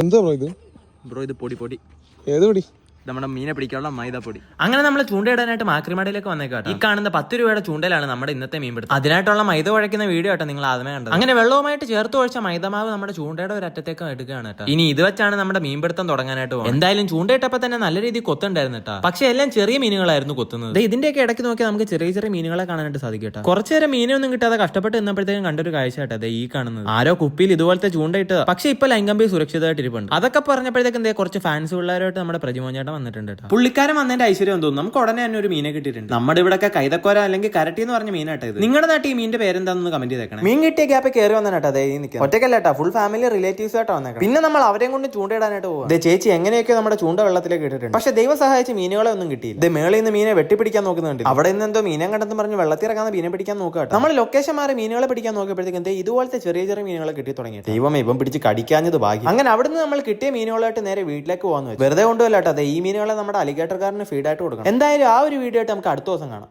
എന്താ ബ്രോ ഇത്? ബ്രോ ഇത് പൊടി പൊടി. ഏത് പിടി? നമ്മുടെ മീനെ പിടിക്കാനുള്ള മൈദപ്പൊടി. അങ്ങനെ നമ്മൾ ചൂണ്ടയിടാനായിട്ട് മാക്രിമടയിലേക്ക് വന്നേക്കാട്ടോ ഈ കാണുന്ന പത്ത് രൂപയുടെ ചൂണ്ടയിലാണ് നമ്മുടെ ഇന്നത്തെ മീൻ പിടുത്തം. അതിനായിട്ടുള്ള മൈദ കുഴക്കുന്ന വീഡിയോ ആട്ടോ നിങ്ങൾ ആദ്യമേ കണ്ടത്. അങ്ങനെ വെള്ളവുമായിട്ട് ചേർത്ത് ഒഴിച്ച മൈദമാവ് നമ്മുടെ ചൂണ്ടയുടെ ഒരു അറ്റത്തേക്ക് എടുക്കുകയാണ് കേട്ടോ. ഇനി ഇത് വെച്ചാണ് നമ്മുടെ മീൻപിടുത്തം തുടങ്ങാനായിട്ട് പോകുന്നത്. എന്തായാലും ചൂണ്ടയിട്ടപ്പോ തന്നെ നല്ല രീതിയിൽ കൊത്തുണ്ടായിരുന്നു കേട്ടോ. പക്ഷെ എല്ലാം ചെറിയ മീനുകളായിരുന്നു കൊത്തുന്നത്. ഇതിന്റെയൊക്കെ ഇടയ്ക്ക് നോക്കി നമുക്ക് ചെറിയ ചെറിയ മീനുകളെ കാണാനായിട്ട് സാധിക്കും കുറച്ചു നേരം മീനൊന്നും കിട്ടാതെ കഷ്ടപ്പെട്ട് നിന്നപ്പോഴത്തേക്കും കണ്ടൊരു കാഴ്ച കേട്ടോ ഈ കാണുന്നത്. ആരോ കുപ്പിയിൽ ഇതുപോലത്തെ ചൂണ്ടയിട്ട് പക്ഷെ ഇപ്പൊ ലൈംഗംബി സുരക്ഷിതമായിട്ട് ഇരിപ്പുണ്ട് അതൊക്കെ പറഞ്ഞപ്പോഴത്തേക്കും കുറച്ച് ഫാൻസ് പിള്ളേരായിട്ട് നമ്മുടെ പ്രതിമോഞ്ചേട്ടൻ വന്നിട്ടുണ്ട് കേട്ടോ പുള്ളിക്കാരൻ വന്നതിന്റെ ഐശ്വര്യം തോന്നുന്നു നമുക്ക് ഉടനെ തന്നെ ഒരു മീനെ കിട്ടിയിട്ടുണ്ട്. നമ്മുടെ ഇവിടെ കൈതക്കോര അല്ലെങ്കിൽ കരട്ടി എന്ന് പറഞ്ഞ മീനാട്ടോ ഇത്. നിങ്ങളുടെ നാട്ടിൽ ഈ മീനിന്റെ പേരെന്താണെന്ന് കമന്റ് ചെയ്തേക്കണം. മീൻ കിട്ടിയ ഗ്യാപ്പ് കയറി വന്നിട്ട് അതേ നിൽക്കുന്നത്. ഒറ്റക്കല്ലേട്ടാ ഫുൾ ഫാമിലി റിലേറ്റീവ്സ് ആയിട്ട് വന്നേക്കണം. പിന്നെ നമ്മൾ അവരെയും കൊണ്ട് ചൂണ്ടയിടാനായിട്ട് പോകും ദേ ചേച്ചി എങ്ങനെയൊക്കെ നമ്മുടെ ചൂണ്ട വെള്ളത്തിലേക്ക് ഇട്ടിട്ടുണ്ട്. പക്ഷെ ദൈവം സഹായിച്ച് മീനുകളെ ഒന്നും കിട്ടിയില്ല. ഇത് മേളിൽ നിന്ന് മീനെ വെട്ടിപ്പിടിക്കാൻ നോക്കുന്നുണ്ട്. അവിടെ നിന്ന് എന്തോ മീനെ കണ്ടെന്ന് പറഞ്ഞ് വെള്ളത്തിൽ ഇറങ്ങാൻ മീനെ പിടിക്കാൻ നോക്കുക നമ്മൾ ലൊക്കേഷൻ മാറി മീനുകളെ പിടിക്കാൻ നോക്കിയപ്പോഴത്തേക്കും ദേ ഇതുപോലത്തെ ചെറിയ ചെറിയ മീനുകളെ കിട്ടി തുടങ്ങി ദൈവം ഇപ്പം പിടിച്ച് കടിക്കാഞ്ഞത് ഭാഗ്യം. അങ്ങനെ അവിടുന്ന് നമ്മൾ കിട്ടിയ മീനുകളായിട്ട് നേരെ വീട്ടിലേക്ക് പോകാൻ വെറുതെ കൊണ്ടുവല്ലാട്ടോ അതെ ഈ മീനുകളെ നമ്മുടെ അലിഗേറ്റർകാരന് ഫീഡായിട്ട് കൊടുക്കണം. എന്തായാലും ആ ഒരു വീഡിയോ ആയിട്ട് നമുക്ക് അടുത്ത ദിവസം കാണാം.